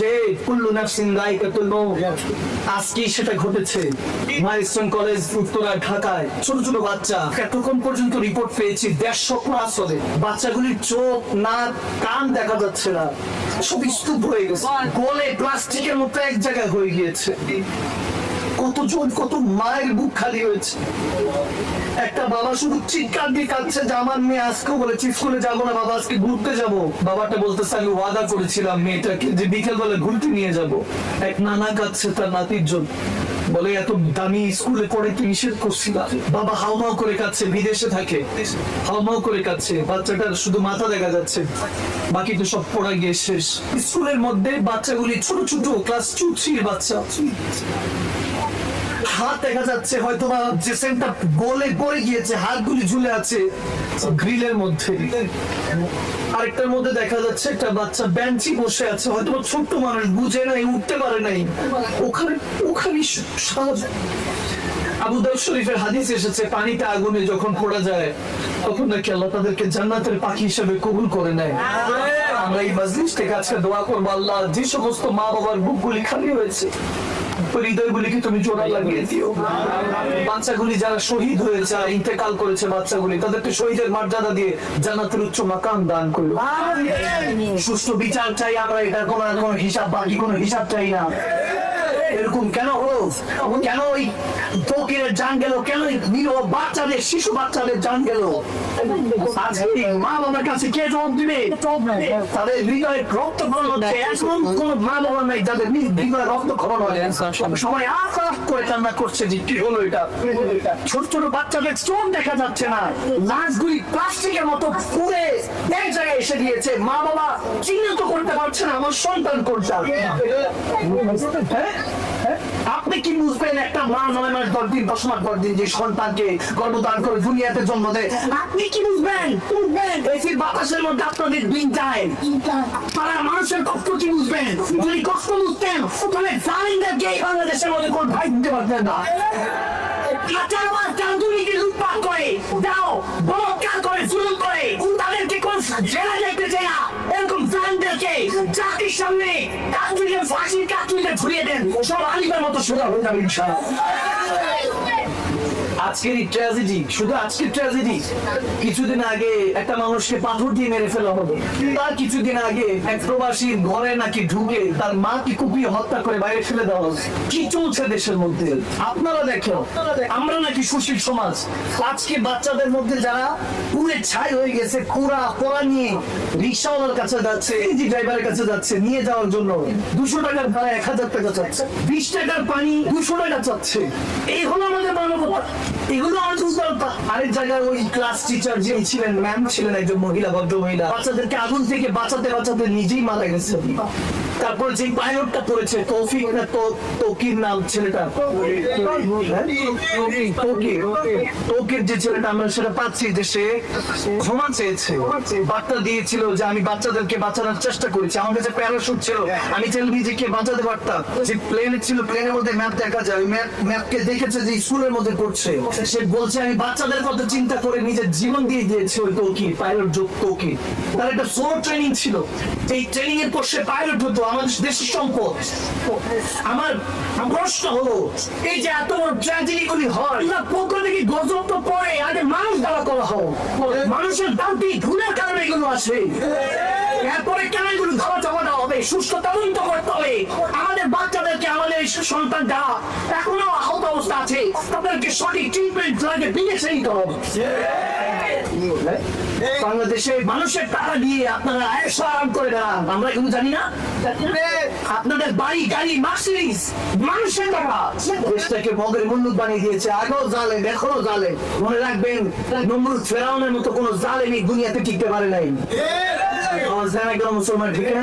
যে কুল্লু নাফসিন রাইকাতুল মউত আজকে সেটা ঘটেছে। মাইলস্টোন কলেজ উত্তরা ঢাকায়। ছোট ছোট বাচ্চা এতক্ষণ পর্যন্ত রিপোর্ট পেয়েছি দেড়শো ক্লাস হলে বাচ্চাগুলির চোখ নাক কান দেখা যাচ্ছে না। সব স্তূপ হয়ে গেছে। গোলে প্লাস্টিকের মতো এক জায়গায় হয়ে গিয়েছে। কতজন, কত মায়ের বুক খালি হয়েছে। একটা বাবা শুধু চিৎকার দিয়ে কাঁদছে, যে আমার মেয়ে আজকেও বলেছে, স্কুলে যাব না বাবা, আজকে ঘুরতে যাব। বাবাটা বলতেছে, আমি ওয়াদা করেছিলাম মেয়েটাকে যে বিকেল বেলা ঘুরতে নিয়ে যাব। এক নানা কাঁদছে তার নাতির জন্য। বলে, এত দামি স্কুলে পড়ে কি নিষেধ করছিলাম বাবা হাউমাউ করে কাঁদছে, বিদেশে থাকে। হাউমাউ করে কাঁদছে, বাচ্চাটার শুধু মাথা দেখা যাচ্ছে। বাকি তো সব পড়া গিয়ে শেষ। স্কুলের মধ্যে বাচ্চাগুলি ছোট ছোট ক্লাস টু থ্রির বাচ্চা। হাত দেখা যাচ্ছে হয়তো বা যে সেন্টার গোলে পড়ে গিয়েছে, হাতগুলি ঝুলে আছে। গ্রিলের মধ্যে। আরেকটার মধ্যে দেখা যাচ্ছে, একটা বাচ্চা বেঞ্চি বসে আছে হয়তো ছোট্ট মানুষ, বুঝে নাই, উঠতে পারে নাই। ওখানে ওখানে আবু দাউদ শরীফের হাদিস এসেছে, পানিতে আগুনে যখন পড়া যায়। তখন নাকি আল্লাহ তাদেরকে জান্নাতের পাখি হিসেবে কবুল করে নেয়। আমরা এই মজলিস থেকে আজকে দোয়া করব আল্লাহ যে সমস্ত মা বাবার বুকগুলি খালি হয়েছে হৃদয়গুলিকে তুমি জোড়া লাগিয়ে দিও। বাচ্চাগুলি যারা শহীদ হয়েছে ইন্তেকাল করেছে বাচ্চাগুলি তাদেরকে শহীদের মর্যাদা দিয়ে জান্নাতের উচ্চ মাকাম দান করো। সুষ্ঠু বিচার চাই আমরা এটা কোনো কোনো হিসাব বাকি কোনো হিসাব চাই না। এরকম কেন কেন ওই ফকিরের জান গেল? কেন ওই বাচ্চাদের শিশু বাচ্চাদের জান গেল? আজকে মা বাবার কাছে কে জবাব দিবে? তাদের হৃদয়ে রক্ত খরণ হচ্ছে। এখন কোন মা বাবা নাই যাদের হৃদয়ে রক্ত খরণ হয়। সবাই আকাশ করে কান্না করছে যে কি হলো এটা? ছোট ছোট বাচ্চাদের চোখ দেখা যাচ্ছে না। লাশগুলি প্লাস্টিকের মতো পুড়ে এক জায়গায় এসে গিয়েছে। মা বাবা চিহ্নিত করতে পারছে না আমার সন্তান কোনটা? হ্যাঁ? আপনি কি বুঝবেন একটা মা নয় মাস, দশ দিন, দশ মাস, দশ দিন যে সন্তানকে গর্ভদান করে দুনিয়াতে জন্ম দেয়? আপনি কি বুঝবেন? বুঝবেন। বাতাসের মধ্যে আপনাদের দিন যায়, তারা মানুষের কষ্ট কি বুঝবেন? যদি কষ্ট বুঝতেন, তাহলে বাংলাদেশের মধ্যে কোন ভাই দিতে পারতেন না? করে করে, জুলুম করে, তাদেরকে কোন জেলা সামনে কাজুরিকে ফাঁসির কাজুরিকে ঝুলিয়ে দেন। সব আলিমের মতো সোজা হয়ে যাবে ইনশাআল্লাহ। আজকের ট্র্যাজেডি শুধু আজকের ট্র্যাজেডি কিছুদিন আগে একটা মানুষকে পাথর দিয়ে মেরে ফেলা হলো। তার কিছুদিন আগে এক প্রবাসীর ঘরে নাকি ঢুকে তার মাকে কুপিয়ে হত্যা করে বাইরে ফেলে দেওয়া হলো কি চলছে দেশের মধ্যে? আপনারা দেখেন, আমরা নাকি সুশীল সমাজ। আজকে বাচ্চাদের মধ্যে যারা পুরে ছাই হয়ে গেছে, কুড়া পোড়া নিয়ে রিক্সাওয়ালার কাছে যাচ্ছে ইজি ড্রাইভারের কাছে যাচ্ছে, নিয়ে যাওয়ার জন্য দুশো টাকার ভাড়া এক হাজার টাকা চাচ্ছে। বিশ টাকার পানি দুশো টাকা চাচ্ছে। এই হলো আমাদের মানবতা। এগুলো আমাদের উদারতা বাচ্চাদেরকে তারপর যে ছেলেটা, আমরা সেটা পাচ্ছি যে সে চেয়েছে। বার্তা দিয়েছিল যে আমি বাচ্চাদেরকে বাঁচানোর চেষ্টা করেছি। আমার কাছে প্যারাশুট ছিল। আমি চাইলে নিজেকে বাঁচাতে পারতাম যে প্লেনে ছিল প্লেনের মধ্যে ম্যাপ দেখা যায়। ম্যাপ ম্যাপকে দেখেছে যে স্কুলের মধ্যে করছে। সে বলছে, আমি বাচ্চাদের কথা চিন্তা করে নিজের জীবন দিয়ে দিয়েছে ওই তৌকি পাইলট যোগ তৌকি তার একটা সোর ট্রেনিং ছিল। এই ট্রেনিং এর পর সে পাইলট হতো আমাদের দেশের সম্পদ। আমার প্রশ্ন হলো, এই যে এত বড় ট্র্যাজেডি গুলি হয় পক্ষ থেকে গজব তো পড়ে, আগে মানুষ দ্বারা করা হোক মানুষের দামটি ধুলের কারণে এগুলো আসে। এরপরে কেন এগুলো ধারা চাপানো হবে? সুস্থ তদন্ত করতে হবে। আমাদের বাচ্চাদেরকে আমাদের সন্তান যারা এখনও আহত অবস্থা আছে। তাদেরকে সঠিক ট্রিটমেন্ট লাগে বিদেশে নিতে হবে। বাংলাদেশে মানুষের টাকা দিয়ে আপনারা আরাম করে বেড়ান। আমরা এগুলো জানি না। আপনাদের বাড়ি গাড়ি মার্সিডিজ মানুষের টাকা। দেশটাকে মগের মুন্ডুক বানিয়ে দিয়েছে। আগেও জালেম এখনও জালেম। মনে রাখবেন নমরুদ ফেরাউনের মতো কোনো জালেমই দুনিয়াতে টিকতে পারে নাই। মুসলমান ঠিক না?